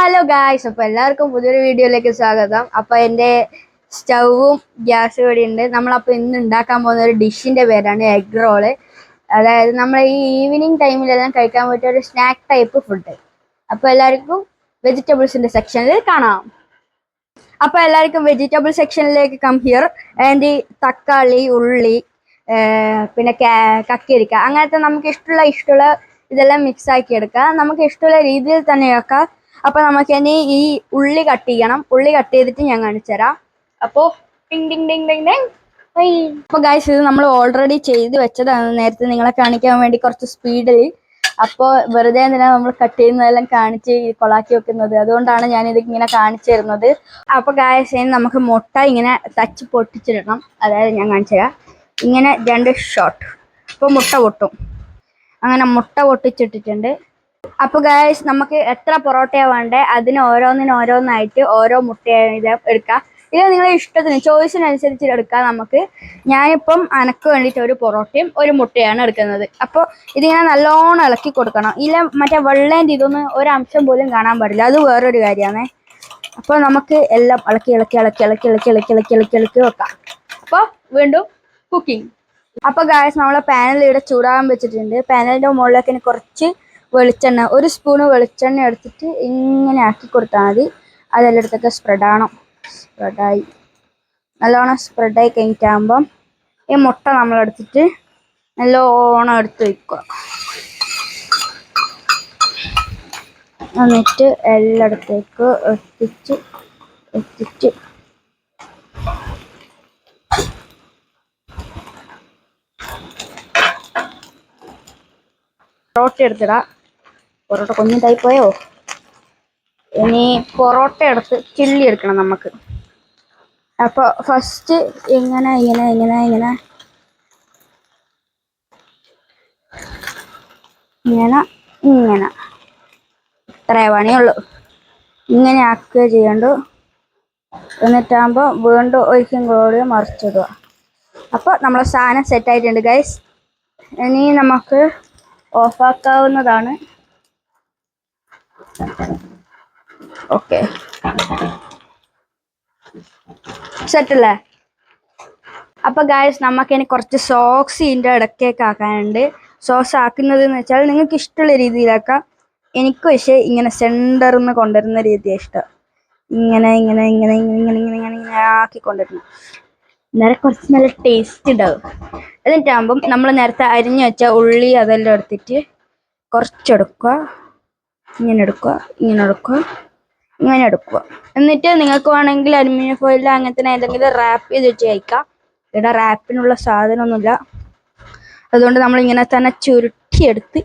Hello guys അപ്പൊ എല്ലാവർക്കും പുതിയൊരു വീഡിയോയിലേക്ക് സ്വാഗതം. അപ്പൊ എന്റെ സ്റ്റൗവും ഗ്യാസും കൂടി ഉണ്ട്. നമ്മളപ്പോ ഇന്ന് ഉണ്ടാക്കാൻ പോകുന്ന ഒരു ഡിഷിന്റെ പേരാണ് എഗ് റോൾ അതായത് നമ്മൾ ഈ ഈവനിങ് ടൈമിലെല്ലാം കഴിക്കാൻ പറ്റിയ ഒരു സ്നാക്ക് ടൈപ്പ് ഫുഡ് അപ്പൊ എല്ലാവർക്കും വെജിറ്റബിൾസിന്റെ സെക്ഷനിൽ കാണാം. അപ്പൊ എല്ലാവർക്കും വെജിറ്റബിൾ സെക്ഷനിലേക്ക് കം ഹിയർ ആൻഡ് ഈ തക്കാളി ഉള്ളി പിന്നെ കക്കിരിക്ക. അങ്ങനത്തെ നമുക്ക് ഇഷ്ടമുള്ള ഇഷ്ടമുള്ള ഇതെല്ലാം മിക്സ് ആക്കി എടുക്കാം. നമുക്ക് ഇഷ്ടമുള്ള രീതിയിൽ തന്നെ ആക്കാം. അപ്പൊ നമുക്ക് ഇനി ഈ ഉള്ളി കട്ട് ചെയ്യണം. ഉള്ളി കട്ട് ചെയ്തിട്ട് ഞാൻ കാണിച്ചു തരാം. അപ്പോൾ ടിങ് ടിങ് ടിങ് ടിങ് ടിങ് അപ്പോൾ അപ്പൊ ഗായ്സ് ഇത് നമ്മൾ ഓൾറെഡി ചെയ്ത് വെച്ചതാണ്. നേരത്തെ നിങ്ങളെ കാണിക്കാൻ വേണ്ടി കുറച്ച് സ്പീഡിൽ അപ്പോൾ വെറുതെ എന്തിനാ നമ്മൾ കട്ട് ചെയ്യുന്നതെല്ലാം കാണിച്ച് കൊളാക്കി വെക്കുന്നത്? അതുകൊണ്ടാണ് ഞാൻ ഇത് ഇങ്ങനെ കാണിച്ചു തരുന്നത്. അപ്പൊ ഗായസ് നമുക്ക് മുട്ട ഇങ്ങനെ തച്ച് പൊട്ടിച്ചിടണം. അതായത് ഞാൻ കാണിച്ചു തരാം. ഇങ്ങനെ രണ്ട് ഷോട്ട് അപ്പോൾ മുട്ട പൊട്ടും. അങ്ങനെ മുട്ട പൊട്ടിച്ചിട്ടിട്ടുണ്ട്. അപ്പൊ ഗൈസ് നമുക്ക് എത്ര പൊറോട്ടയാണ് വേണ്ടേ? അതിന് ഓരോന്നിന് ഓരോന്നായിട്ട് ഓരോ മുട്ടയാണ് എടുക്കാം. ഇത് നിങ്ങളുടെ ഇഷ്ടത്തിന് ചോയ്സിനനുസരിച്ച് എടുക്കാം നമുക്ക്. ഞാനിപ്പം അനക്ക് വേണ്ടിയിട്ട് ഒരു പൊറോട്ടയും ഒരു മുട്ടയാണ് എടുക്കുന്നത്. അപ്പോൾ ഇതിങ്ങനെ നല്ലോണം ഇളക്കി കൊടുക്കണം. ഇല്ല മറ്റേ വെള്ളേന്റെ ഇതൊന്നും ഒരംശം പോലും കാണാൻ പാടില്ല. അത് വേറൊരു കാര്യമാണേ അപ്പോൾ നമുക്ക് എല്ലാം ഇളക്കി ഇളക്കി ഇളക്കി ഇളക്കി ഇളക്കി ഇളക്കി ഇളക്കി ഇളക്കി ഇളക്കി വെക്കാം. അപ്പോൾ വീണ്ടും കുക്കിംഗ് അപ്പോൾ ഗായസ് നമ്മളെ പാനൽ ഇവിടെ ചൂടാകാൻ വെച്ചിട്ടുണ്ട്. പാനലിന്റെ മുകളിലേക്ക് കുറച്ച് വെളിച്ചെണ്ണ ഒരു സ്പൂണ് വെളിച്ചെണ്ണ എടുത്തിട്ട് ഇങ്ങനെ ആക്കി കൊടുത്താൽ മതി. അതെല്ലായിടത്തൊക്കെ സ്പ്രെഡാണം സ്പ്രെഡായി നല്ലോണം സ്പ്രെഡായി കഴിഞ്ഞിട്ടാകുമ്പം ഈ മുട്ട നമ്മളെടുത്തിട്ട് നല്ലോണം എടുത്ത് വയ്ക്കുക. എന്നിട്ട് എല്ലായിടത്തേക്ക് എത്തിച്ച് എത്തിച്ച് പൊറോട്ട എടുത്തിടാ. പൊറോട്ട കുഞ്ഞിതായി പോയോ? ഇനി പൊറോട്ട എടുത്ത് ചില്ലി എടുക്കണം നമുക്ക്. അപ്പോൾ ഫസ്റ്റ് ഇങ്ങനെ ഇങ്ങനെ ഇങ്ങനെ ഇങ്ങനെ. ഇങ്ങനെ ഇങ്ങനെ. ഇത്രേ പണിയുള്ളൂ. ഇങ്ങനെ ആക്കുക ചെയ്യണ്ടു. എന്നിട്ടാകുമ്പോൾ വീണ്ടും ഒരിക്കലും കൂടി മറിച്ചിടുക. അപ്പോൾ നമ്മളെ സാധനം സെറ്റ് ആയിട്ടുണ്ട് ഗൈസ് ഇനി നമുക്ക് ഓഫാക്കാവുന്നതാണ് ഓക്കെ. സെറ്റല്ലേ? അപ്പൊ ഗായസ് നമുക്ക് ഇനി കുറച്ച് സോക്സ് ഇതിന്റെ ഇടക്കേക്ക് ആക്കാനുണ്ട്. സോസ് ആക്കുന്നത് എന്ന് വെച്ചാൽ നിങ്ങൾക്ക് ഇഷ്ടമുള്ള രീതിയിലാക്കാം. എനിക്ക് പക്ഷേ ഇങ്ങനെ സെന്ററിൽ നിന്ന് കൊണ്ടുവരുന്ന രീതിയാണ് ഇഷ്ടം. ഇങ്ങനെ ഇങ്ങനെ ഇങ്ങനെ ഇങ്ങനെ ഇങ്ങനെ ഇങ്ങനെ ഇങ്ങനെ ഇങ്ങനെ ആക്കി കൊണ്ടുവരണം. നേരെ കുറച്ച് നല്ല ടേസ്റ്റ് ഉണ്ടാവും. എന്നിട്ടാകുമ്പം നമ്മൾ നേരത്തെ അരിഞ്ഞു വെച്ച ഉള്ളി അതെല്ലാം എടുത്തിട്ട് കുറച്ചെടുക്കുക. ഇങ്ങനെ എടുക്കുക ഇങ്ങനെ എടുക്കുക ഇങ്ങനെ എടുക്കുക. എന്നിട്ട് നിങ്ങൾക്ക് വേണമെങ്കിൽ അലുമിനിയം ഫോയിൽ അങ്ങനത്തെ ഏതെങ്കിലും റാപ്പ് ചെയ്ത് വെച്ച് കഴിക്കാം ഇവിടെ റാപ്പിനുള്ള സാധനമൊന്നുമില്ല. അതുകൊണ്ട് നമ്മൾ ഇങ്ങനെ തന്നെ ചുരുട്ടിയെടുത്ത്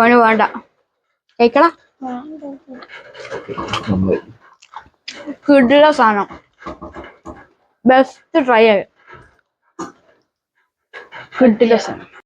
ഓന് വേണ്ട. കഴിക്കടാ കിടില സാധനം ബെസ്റ്റ് ട്രൈ ആയി കിടില സാധനം